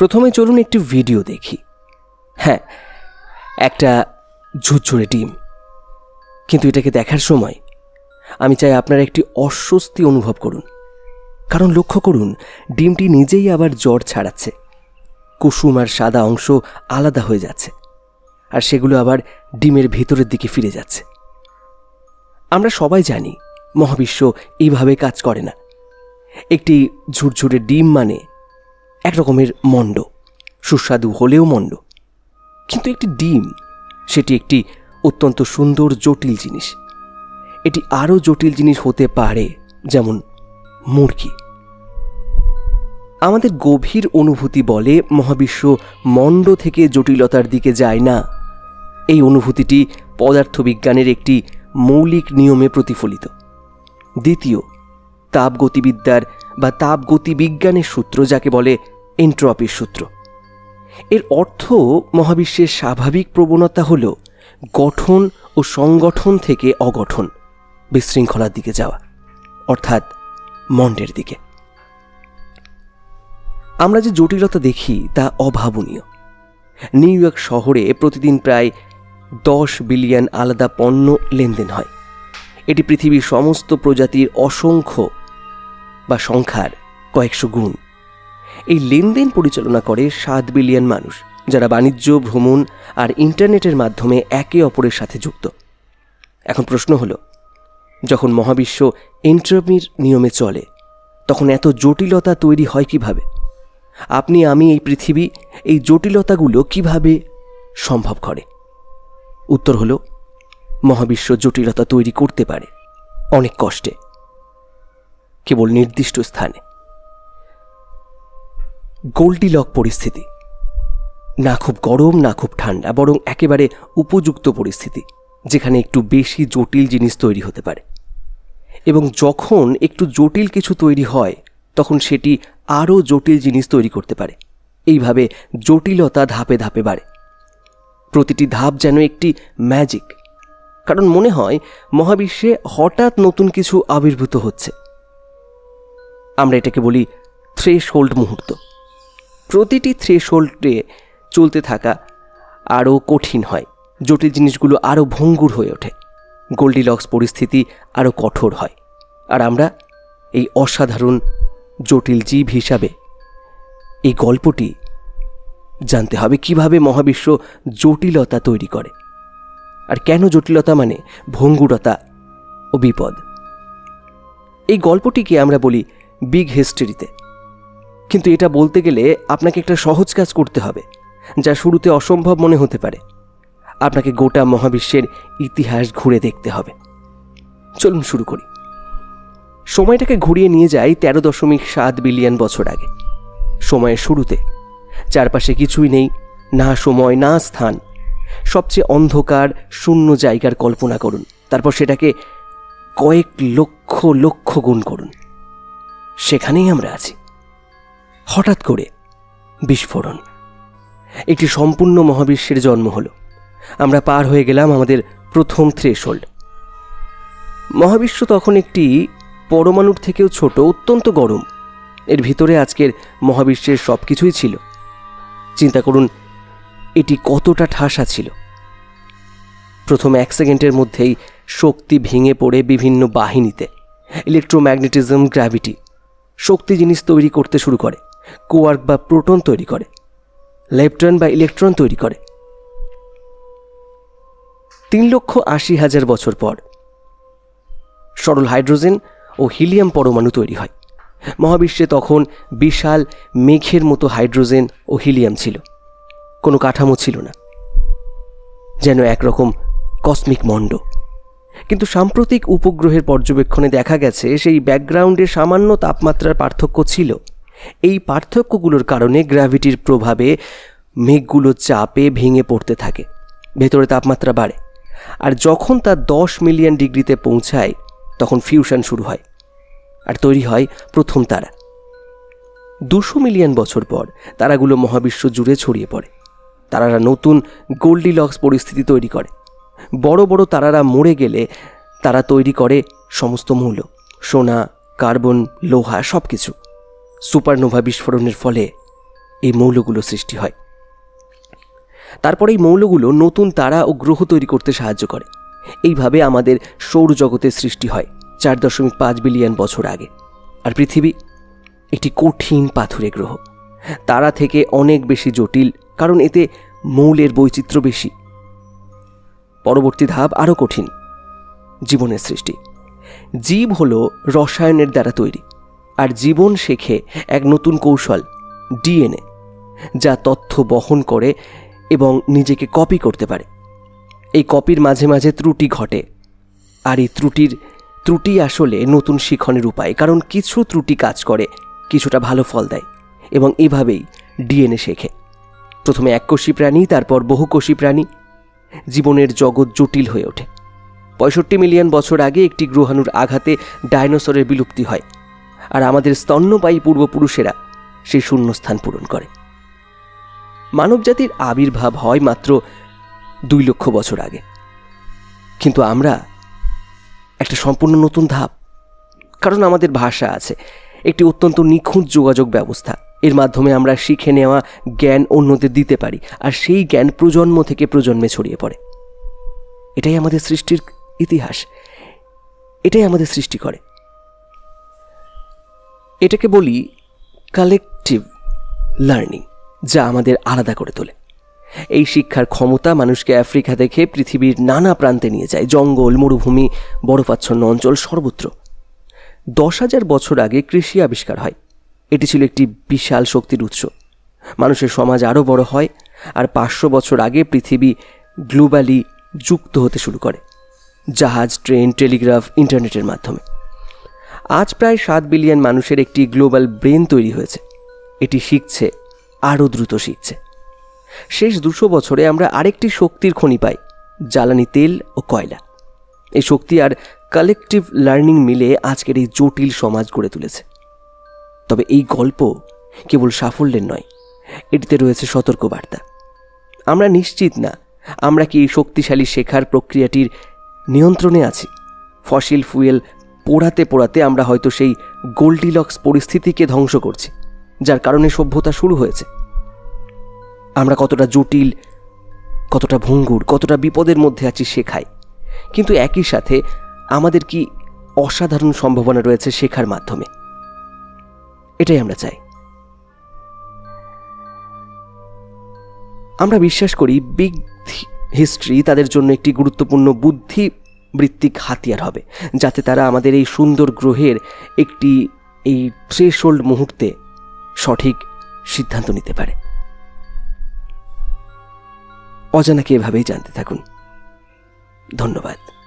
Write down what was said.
প্রথমে চলুন একটি ভিডিও দেখি। হ্যাঁ একটা ঝুরঝুরে ডিম। কিন্তু এটাকে দেখার সময় আমি চাই আপনারা একটি অস্বস্তি অনুভব করুন। কারণ লক্ষ্য করুন, ডিমটি নিজেই আবার জ্বর ছাড়াচ্ছে। কুসুম আর সাদা অংশ আলাদা হয়ে যাচ্ছে। আর সেগুলো আবার ডিমের ভেতরের দিকে ফিরে যাচ্ছে। আমরা সবাই জানি, মহাবিশ্ব এইভাবে কাজ করে না। একটি ঝুরঝুরে ডিম মানে এক রকমের মণ্ড, সুস্বাদু হলেও মণ্ড। কিন্তু একটি ডিম, সেটি একটি অত্যন্ত সুন্দর জটিল জিনিস। এটি আরও জটিল জিনিস হতে পারে, যেমন মুরগি। আমাদের গভীর অনুভূতি বলে মহাবিশ্ব মণ্ড থেকে জটিলতার দিকে যায় না। এই অনুভূতিটি পদার্থবিজ্ঞানের একটি মৌলিক নিয়মে প্রতিফলিত। দ্বিতীয়, তাপগতিবিদ্যার বা তাপগতিবিজ্ঞানের সূত্র যাকে বলে এন্ট্রপির সূত্র। এর অর্থ মহাবিশ্বের স্বাভাবিক প্রবণতা হল গঠন ও সংগঠন থেকে অগঠন, বিশৃঙ্খলার দিকে যাওয়া, অর্থাৎ মণ্ডের দিকে। আমরা যে জটিলতা দেখি তা অভাবনীয়। নিউ ইয়র্ক শহরে প্রতিদিন প্রায় দশ বিলিয়ন আলাদা পণ্য লেনদেন হয়। এটি পৃথিবীর সমস্ত প্রজাতির অসংখ্য বা সংখ্যার কয়েকশো গুণ। এই লেনদেন পরিচালনা করে সাত বিলিয়ন মানুষ, যারা বাণিজ্য, ভ্রমণ আর ইন্টারনেটের মাধ্যমে একে অপরের সাথে যুক্ত। এখন প্রশ্ন হলো, যখন মহাবিশ্ব এন্ট্রপির নিয়মে চলে, তখন এত জটিলতা তৈরি হয় কীভাবে? আপনি, আমি, এই পৃথিবী এই জটিলতাগুলো কীভাবে সম্ভব করে? উত্তর হলো, মহাবিশ্ব জটিলতা তৈরি করতে পারে অনেক কষ্টে, কেবল নির্দিষ্ট স্থানে। গোল্ডিলক পরিস্থিতি। না খুব গরম, না খুব ঠান্ডা, বরং একেবারে উপযুক্ত পরিস্থিতি, যেখানে একটু বেশি জটিল জিনিস তৈরি হতে পারে। এবং যখন একটু জটিল কিছু তৈরি হয়, তখন সেটি আরও জটিল জিনিস তৈরি করতে পারে। এইভাবে জটিলতা ধাপে ধাপে বাড়ে। প্রতিটি ধাপ যেন একটি ম্যাজিক কারণ মনে হয়, মহাবিশ্বে হঠাৎ নতুন কিছু আবির্ভূত হচ্ছে। আমরা এটাকে বলি থ্রেশ হোল্ড মুহূর্ত। প্রতিটি থ্রেশোল্ডে চলতে থাকা আরও কঠিন হয়। জটিল জিনিসগুলো আরও ভঙ্গুর হয়ে ওঠে। গোল্ডিলক্স পরিস্থিতি আরও কঠোর হয়। আর আমরা এই অসাধারণ জটিল জীব হিসাবে এই গল্পটি জানতে হবে, কীভাবে মহাবিশ্ব জটিলতা তৈরি করে। আর কেন জটিলতা মানে ভঙ্গুরতা ও বিপদ? এই গল্পটিকে আমরা বলি বিগ হিস্ট্রিতে। কিন্তু এটা বলতে গেলে আপনাকে একটা সহজ কাজ করতে হবে, যা শুরুতে অসম্ভব মনে হতে পারে। আপনাকে গোটা মহাবিশ্বের ইতিহাস ঘুরে দেখতে হবে। চলুন শুরু করি। সময়টাকে ঘুরিয়ে নিয়ে যাই তেরো দশমিক সাত বিলিয়ন বছর আগে। সময়ের শুরুতে, চারপাশে কিছুই নেই, না সময়, না স্থান। সবচেয়ে অন্ধকার, শূন্য জায়গার কল্পনা করুন। তারপর সেটাকে কয়েক লক্ষ লক্ষ গুণ করুন। সেখানেই আমরা আছি। হঠাৎ করে বিস্ফোরণ। একটি সম্পূর্ণ মহাবিশ্বের জন্ম হলো। আমরা পার হয়ে গেলাম আমাদের প্রথম থ্রেশোল্ড মহাবিশ্ব তখন একটি পরমাণুর থেকেও ছোট, অত্যন্ত গরম। এর ভিতরে আজকের মহাবিশ্বের সব কিছুই ছিল। চিন্তা করুন, এটি কতটা ঠাসা ছিল। প্রথম এক সেকেন্ডের মধ্যেই শক্তি ভেঙে পড়ে বিভিন্ন বাহিনীতে। ইলেকট্রোম্যাগনেটিজম, গ্র্যাভিটি, শক্তি জিনিস তৈরি করতে শুরু করে। কোয়ার্ক বা প্রোটন তৈরি করে লেপটন বা ইলেকট্রন তৈরি করে। তিন লক্ষ আশি হাজার বছর পর, সরল হাইড্রোজেন ও হিলিয়াম পরমাণু তৈরি হয়। মহাবিশ্বে তখন বিশাল মেঘের মতো হাইড্রোজেন ও হিলিয়াম ছিল। কোনো কাঠামো ছিল না। যেন একরকম কসমিক মণ্ড কিন্তু সাম্প্রতিক উপগ্রহের পর্যবেক্ষণে দেখা গেছে, সেই ব্যাকগ্রাউন্ডে সামান্য তাপমাত্রার পার্থক্য ছিল। এই পার্থক্যগুলোর কারণে গ্র্যাভিটির প্রভাবে মেঘগুলো চাপে ভেঙে পড়তে থাকে। ভেতরে তাপমাত্রা বাড়ে। আর যখন তা দশ মিলিয়ন ডিগ্রিতে পৌঁছায়, তখন ফিউশন শুরু হয় আর তৈরি হয় প্রথম তারা। দুশো মিলিয়ন বছর পর তারাগুলো মহাবিশ্ব জুড়ে ছড়িয়ে পড়ে। তারারা নতুন গোল্ডিলক্স পরিস্থিতি তৈরি করে। বড় বড় তারারা মরে গেলে তারা তৈরি করে সমস্ত মৌল, সোনা, কার্বন, লোহা সব কিছু সুপারনোভা বিস্ফোরণের ফলে এই মৌলগুলো সৃষ্টি হয়। তারপরে এই মৌলগুলো নতুন তারা ও গ্রহ তৈরি করতে সাহায্য করে। এইভাবে আমাদের সৌরজগতের সৃষ্টি হয় চার দশমিক পাঁচ বিলিয়ন বছর আগে। আর পৃথিবী একটি কঠিন পাথুরে গ্রহ। তারা থেকে অনেক বেশি জটিল, কারণ এতে মৌলের বৈচিত্র্য বেশি। পরবর্তী ধাপ আরও কঠিন, জীবনের সৃষ্টি। জীব হলো রসায়নের দ্বারা তৈরি। আর জীবন শেখে এক নতুন কৌশল, ডিএনএ, যা তথ্য বহন করে এবং নিজেকে কপি করতে পারে। এই কপির মাঝে মাঝে ত্রুটি ঘটে, আর এই ত্রুটির, ত্রুটি আসলে নতুন শিখনের উপায়, কারণ কিছু ত্রুটি কাজ করে, কিছুটা ভালো ফল দেয়, এবং এভাবেই ডিএনএ শেখে। প্রথমে এককোষী প্রাণী, তারপর বহুকোষী প্রাণী। জীবনের জগৎ জটিল হয়ে ওঠে। পঁয়ষট্টি মিলিয়ন বছর আগে একটি গ্রহাণুর আঘাতে ডাইনোসরের বিলুপ্তি হয়। আর আমাদের স্তন্যপায়ী পূর্বপুরুষেরা সেই শূন্যস্থান পূরণ করে। মানবজাতির আবির্ভাব হয় মাত্র দুই লক্ষ বছর আগে। কিন্তু আমরা একটা সম্পূর্ণ নতুন ধাপ, কারণ আমাদের ভাষা আছে, একটি অত্যন্ত নিখুঁত যোগাযোগ ব্যবস্থা। এর মাধ্যমে আমরা শিখে নেওয়া জ্ঞান অন্যদের দিতে পারি, আর সেই জ্ঞান প্রজন্ম থেকে প্রজন্মে ছড়িয়ে পড়ে। এটাই আমাদের সৃষ্টির ইতিহাস। এটাই আমাদের সৃষ্টি করে। এটাকে বলি কালেকটিভ লার্নিং যা আমাদের আলাদা করে তোলে। এই শিক্ষার ক্ষমতা মানুষকে আফ্রিকা থেকে পৃথিবীর নানা প্রান্তে নিয়ে যায়। জঙ্গল, মরুভূমি, বরফাচ্ছন্ন অঞ্চল সর্বত্র। দশ হাজার বছর আগে কৃষি আবিষ্কার হয়। এটি ছিল একটি বিশাল শক্তির উৎস। মানুষের সমাজ আরও বড় হয় আর পাঁচশো বছর আগে পৃথিবী গ্লোবালি যুক্ত হতে শুরু করে। জাহাজ, ট্রেন, টেলিগ্রাফ, ইন্টারনেটের মাধ্যমে। আজ প্রায় সাত বিলিয়ন মানুষের একটি গ্লোবাল ব্রেন তৈরি হয়েছে। এটি শিখছে, আরও দ্রুত শিখছে। শেষ দুশো বছরে আমরা আরেকটি শক্তির খনি পাই, জ্বালানি তেল ও কয়লা। এই শক্তি আর কালেকটিভ লার্নিং মিলে আজকের এই জটিল সমাজ গড়ে তুলেছে। তবে এই গল্প কেবল সাফল্যের নয়, এটিতে রয়েছে সতর্কবার্তা। আমরা নিশ্চিত না, আমরা কি এই শক্তিশালী শেখার প্রক্রিয়াটির নিয়ন্ত্রণে আছি? ফসিল ফুয়েল পোড়াতে পোড়াতে আমরা হয়তো সেই গোল্ডিলক্স পরিস্থিতিকে ধ্বংস করছি, যার কারণে সভ্যতা শুরু হয়েছে। আমরা কতটা জটিল, কতটা ভঙ্গুর, কতটা বিপদের মধ্যে আছি শেখাই কিন্তু একই সাথে আমাদের কি অসাধারণ সম্ভাবনা রয়েছে শেখার মাধ্যমে? এটাই আমরা চাই। আমরা বিশ্বাস করি বিগ হিস্ট্রি তাদের জন্য একটি গুরুত্বপূর্ণ বুদ্ধি বৃত্তিক হাতিয়ার হবে, যাতে তারা আমাদের এই সুন্দর গ্রহের একটি, এই থ্রেশোল্ড মুহূর্তে সঠিক সিদ্ধান্ত নিতে পারে। অজানাকে এভাবেই জানতে থাকুন। ধন্যবাদ।